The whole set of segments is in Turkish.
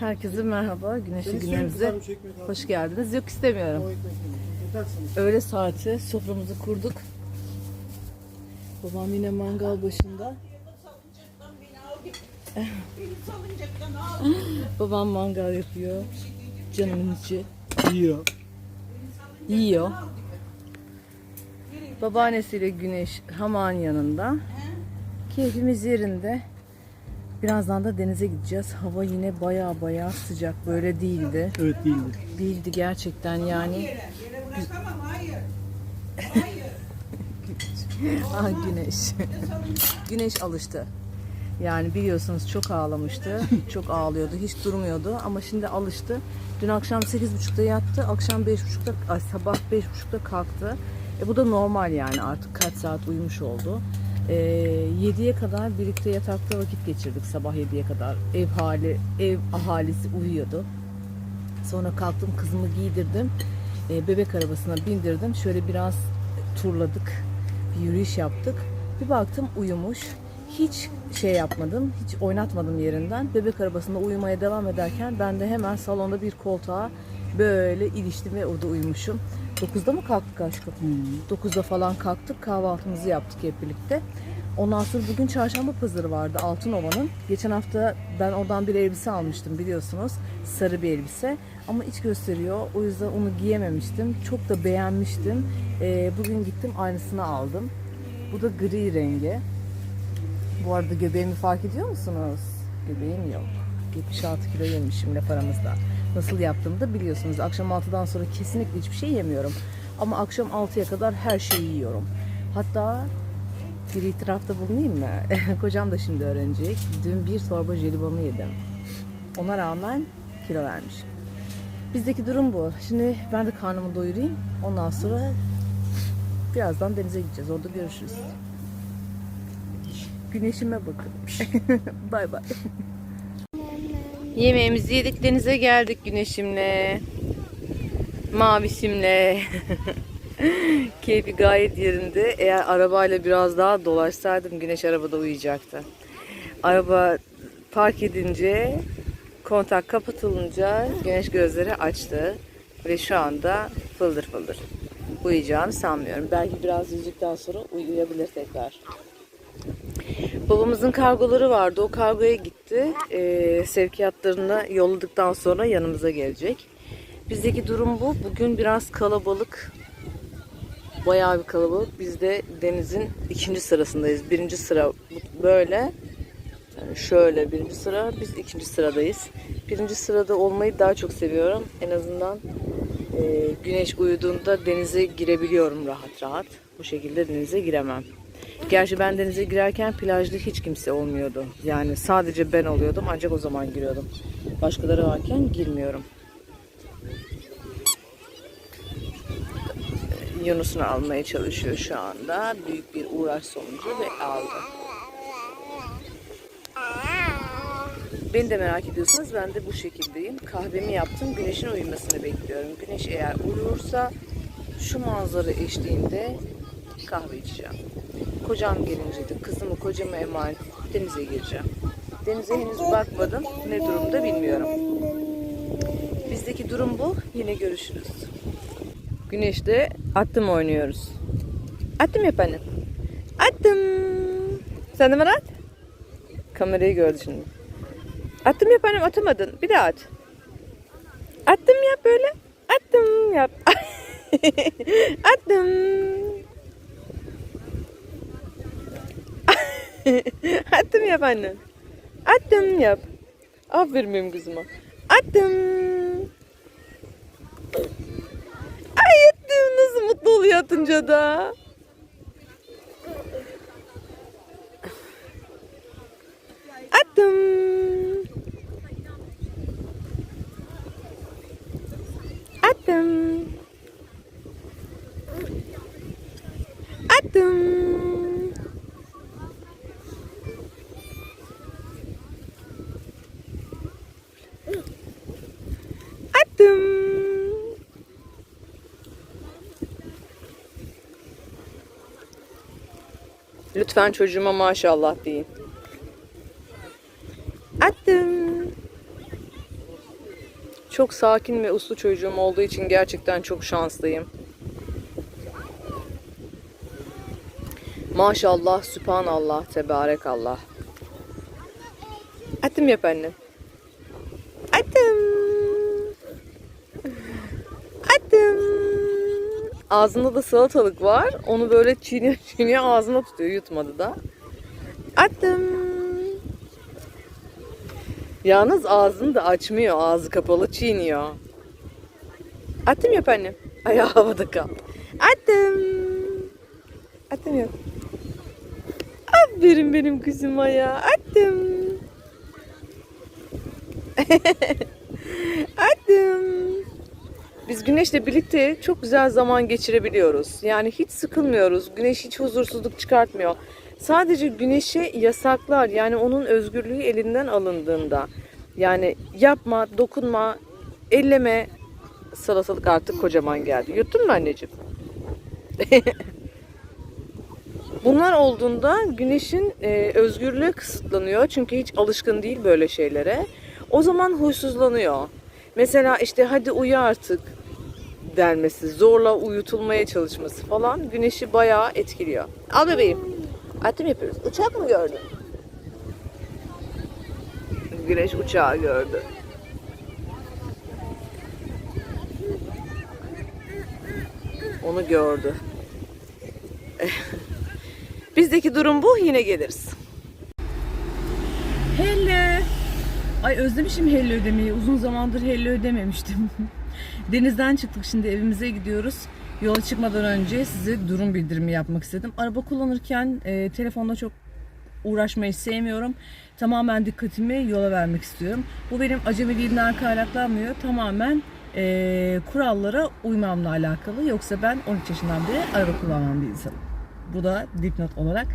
Herkese merhaba. Güneşli günlerimize hoş geldiniz. Yok istemiyorum. Öğle saati soframızı kurduk. Babam yine mangal başında. Babam mangal yapıyor. Canımın içi. Yiyor. Yiyor. Babaannesiyle Güneş hamağın yanında. Keyfimiz yerinde. Birazdan da denize gideceğiz. Hava yine baya baya sıcak. Böyle değildi. Evet değildi. Değildi gerçekten yani. ah güneş. güneş alıştı. Yani biliyorsunuz çok ağlamıştı. Çok ağlıyordu. Hiç durmuyordu. Ama şimdi alıştı. Dün akşam 8.30'da yattı. Akşam 5.30'da, ay sabah 5.30'da kalktı. E bu da normal yani artık kaç saat uyumuş oldu. E, 7'ye kadar birlikte yatakta vakit geçirdik sabah 7'ye kadar. Ev hali, ev ahalisi uyuyordu. Sonra kalktım kızımı giydirdim. E, bebek arabasına bindirdim. Şöyle biraz turladık. Bir yürüyüş yaptık. Bir baktım uyumuş. Hiç şey yapmadım. Hiç oynatmadım yerinden. Bebek arabasında uyumaya devam ederken ben de hemen salonda bir koltuğa böyle iliştim ve orada uyumuşum. 9'da mı kalktık aşkım? 9'da falan kalktık. Kahvaltımızı yaptık hep birlikte. Ondan sonra bugün çarşamba pazarı vardı Altınova'nın. Geçen hafta ben oradan bir elbise almıştım biliyorsunuz. Sarı bir elbise. Ama iç gösteriyor. O yüzden onu giyememiştim. Çok da beğenmiştim. Ee, bugün gittim aynısını aldım. Bu da gri rengi. Bu arada göbeğimi fark ediyor musunuz? Göbeğim yok. 76 kilo yemişim laf aramızda. Nasıl yaptığımı da biliyorsunuz. Akşam 6'dan sonra kesinlikle hiçbir şey yemiyorum. Ama akşam 6'ya kadar her şeyi yiyorum. Hatta bir itirafta bulunayım mı? Kocam da şimdi öğrenecek. Dün bir torba jelibonu yedim. Ona rağmen kilo vermiş. Bizdeki durum bu. Şimdi ben de karnımı doyurayım. Ondan sonra birazdan denize gideceğiz. Orada görüşürüz. Güneşime bakın. bay bay. Yemeğimizi yedik denize geldik güneşimle. Mavişimle. Keyfi gayet yerinde. Eğer arabayla biraz daha dolaşsaydım güneş arabada uyuyacaktı. Araba park edince kontak kapatılınca güneş gözleri açtı. Ve şu anda fıldır fıldır. Uyuyacağını sanmıyorum. Belki biraz yüzdükten sonra uyuyabilir tekrar. Babamızın kargoları vardı. O kargoya gitti. Ee, sevkiyatlarını yolladıktan sonra yanımıza gelecek. Bizdeki durum bu. Bugün biraz kalabalık. Bayağı bir kalabalık. Biz de denizin ikinci sırasındayız. Birinci sıra böyle. Yani şöyle birinci sıra. Biz ikinci sıradayız. Birinci sırada olmayı daha çok seviyorum. En azından e, güneş uyuduğunda denize girebiliyorum rahat rahat. Bu şekilde denize giremem. Gerçi ben denize girerken plajda hiç kimse olmuyordu. Yani sadece ben oluyordum ancak o zaman giriyordum. Başkaları varken girmiyorum. Yunus'unu almaya çalışıyor şu anda. Büyük bir uğraş sonucu ve aldı. Beni de merak ediyorsanız ben de bu şekildeyim. Kahvemi yaptım. Güneşin uyumasını bekliyorum. Güneş eğer uyursa şu manzara eşliğinde kahve içeceğim. Kocam gelince de kızımı kocama emanet denize gireceğim. Denize henüz bakmadım. Ne durumda bilmiyorum. Bizdeki durum bu. Yine görüşürüz. Güneşte attım oynuyoruz. Attım yap annem. Attım. Sen de bana at. Kamerayı gördü şimdi. Attım yap annem atamadın. Bir daha at. Attım yap böyle. Attım yap. Attım. Attım yap annem. Attım yap. Aferin benim kızıma. Attım. Ay attım. Nasıl mutlu oluyor atınca da. Attım. Attım. Attım. Lütfen çocuğuma maşallah deyin. Attım. Çok sakin ve uslu çocuğum olduğu için gerçekten çok şanslıyım. Maşallah, sübhanallah, tebarekallah. Atım yap annem. Ağzında da salatalık var. Onu böyle çiğniyor çiğniyor ağzına tutuyor. Yutmadı da. Atım. Yalnız ağzını da açmıyor. Ağzı kapalı çiğniyor. Atım yap annem. Ayağı havada kal. Atım. Atım yap. Aferin benim kızıma ya. Attım. Attım. Biz güneşle birlikte çok güzel zaman geçirebiliyoruz. Yani hiç sıkılmıyoruz. Güneş hiç huzursuzluk çıkartmıyor. Sadece güneşe yasaklar yani onun özgürlüğü elinden alındığında yani yapma, dokunma, elleme salatalık artık kocaman geldi. Yuttun mu anneciğim? Bunlar olduğunda güneşin e, özgürlüğü kısıtlanıyor. Çünkü hiç alışkın değil böyle şeylere. O zaman huysuzlanıyor. Mesela işte hadi uyu artık denmesi, zorla uyutulmaya çalışması falan güneşi bayağı etkiliyor. Al bebeğim. Atım yapıyoruz. Uçak mı gördün? Güneş uçağı gördü. Onu gördü. Bizdeki durum bu. Yine geliriz. Hello. Ay özlemişim hello ödemeyi. Uzun zamandır hello ödememiştim. Denizden çıktık şimdi evimize gidiyoruz. Yola çıkmadan önce size durum bildirimi yapmak istedim. Araba kullanırken e, telefonla çok uğraşmayı sevmiyorum. Tamamen dikkatimi yola vermek istiyorum. Bu benim acemiliğimden kaynaklanmıyor. Tamamen e, kurallara uymamla alakalı. Yoksa ben 13 yaşından beri araba kullanan bir insanım. Bu da dipnot olarak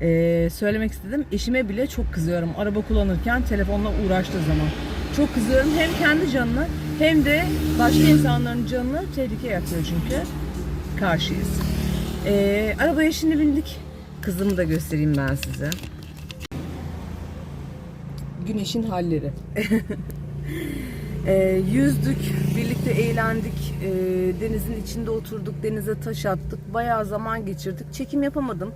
e, söylemek istedim. Eşime bile çok kızıyorum. Araba kullanırken telefonla uğraştığı zaman. Çok kızıyorum. Hem kendi canını hem de başka insanların canını tehlikeye atıyor çünkü. Karşıyız. E, arabaya şimdi bindik. Kızımı da göstereyim ben size. Güneşin halleri. E, yüzdük, birlikte eğlendik, e, denizin içinde oturduk, denize taş attık, bayağı zaman geçirdik. Çekim yapamadım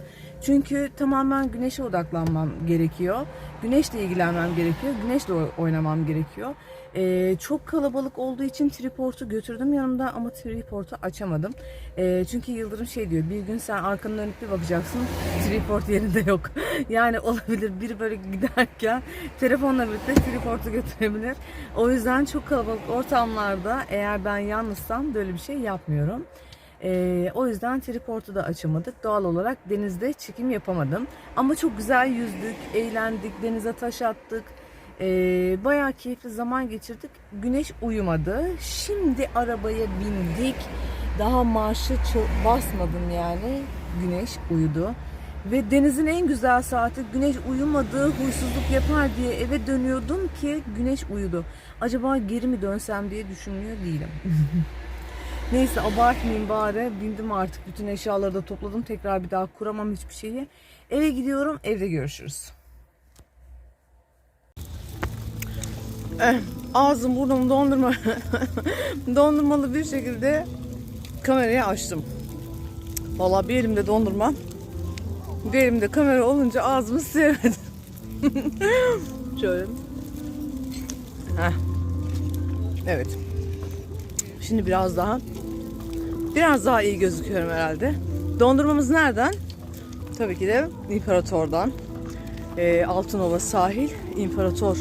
çünkü tamamen güneşe odaklanmam gerekiyor. Güneşle ilgilenmem gerekiyor, güneşle oynamam gerekiyor. E, çok kalabalık olduğu için triportu götürdüm yanımda ama triportu açamadım. E, çünkü Yıldırım şey diyor, bir gün sen arkanı dönüp bir bakacaksın, triport yerinde yok. yani olabilir, biri böyle giderken telefonla birlikte triportu götürebilir. O yüzden çok kalabalık ortamlarda eğer ben yalnızsam böyle bir şey yapmıyorum. Ee, o yüzden triportu da açamadık. Doğal olarak denizde çekim yapamadım. Ama çok güzel yüzdük, eğlendik, denize taş attık. Ee, bayağı keyifli zaman geçirdik. Güneş uyumadı. Şimdi arabaya bindik. Daha marşı basmadım yani. Güneş uyudu. Ve denizin en güzel saati güneş uyumadı, huysuzluk yapar diye eve dönüyordum ki güneş uyudu. Acaba geri mi dönsem diye düşünmüyor değilim. Neyse abartmayayım bari. Bindim artık. Bütün eşyaları da topladım. Tekrar bir daha kuramam hiçbir şeyi. Eve gidiyorum. Evde görüşürüz. Eh, ağzım burnum dondurma dondurmalı bir şekilde kamerayı açtım. Valla bir elimde dondurma bir elimde kamera olunca ağzımı silemedim. Şöyle. Heh. Evet. Şimdi biraz daha biraz daha iyi gözüküyorum herhalde. Dondurmamız nereden? Tabii ki de İmparator'dan. Ee, Altınova sahil İmparator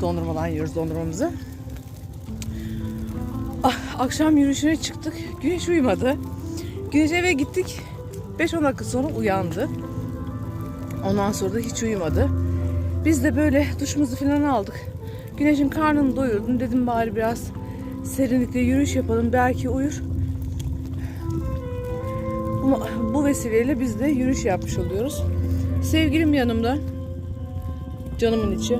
dondurmadan yiyoruz dondurmamızı. Ah, akşam yürüyüşüne çıktık. Güneş uyumadı. Güneş eve gittik. 5-10 dakika sonra uyandı. Ondan sonra da hiç uyumadı. Biz de böyle duşumuzu falan aldık. Güneşin karnını doyurdum. Dedim bari biraz serinlikte yürüyüş yapalım. Belki uyur. Ama bu vesileyle biz de yürüyüş yapmış oluyoruz. Sevgilim yanımda. Canımın içi.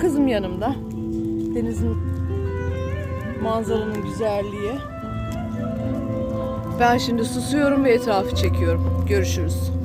Kızım yanımda. Denizin manzaranın güzelliği. Ben şimdi susuyorum ve etrafı çekiyorum. Görüşürüz.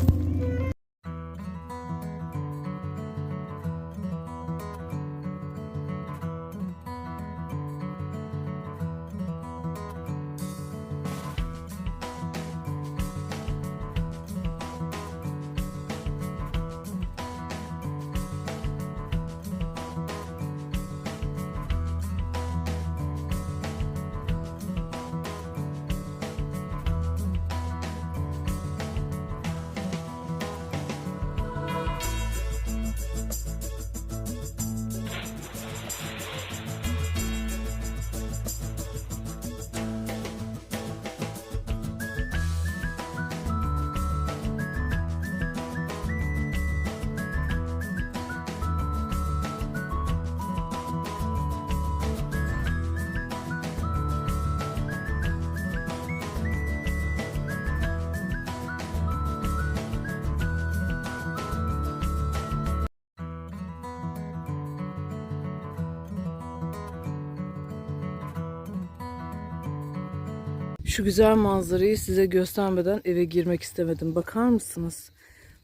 Şu güzel manzarayı size göstermeden eve girmek istemedim. Bakar mısınız?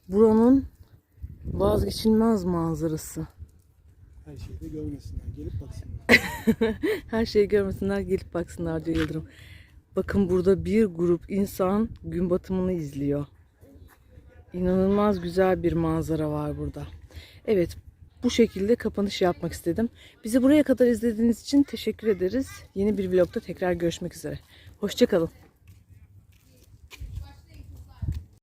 Buranın vazgeçilmez manzarası. Her şeyi de görmesinler. Gelip baksınlar. Her şeyi görmesinler gelip baksınlar diyor Yıldırım. Bakın burada bir grup insan gün batımını izliyor. İnanılmaz güzel bir manzara var burada. Evet bu şekilde kapanış yapmak istedim. Bizi buraya kadar izlediğiniz için teşekkür ederiz. Yeni bir vlogda tekrar görüşmek üzere. Hoşçakalın.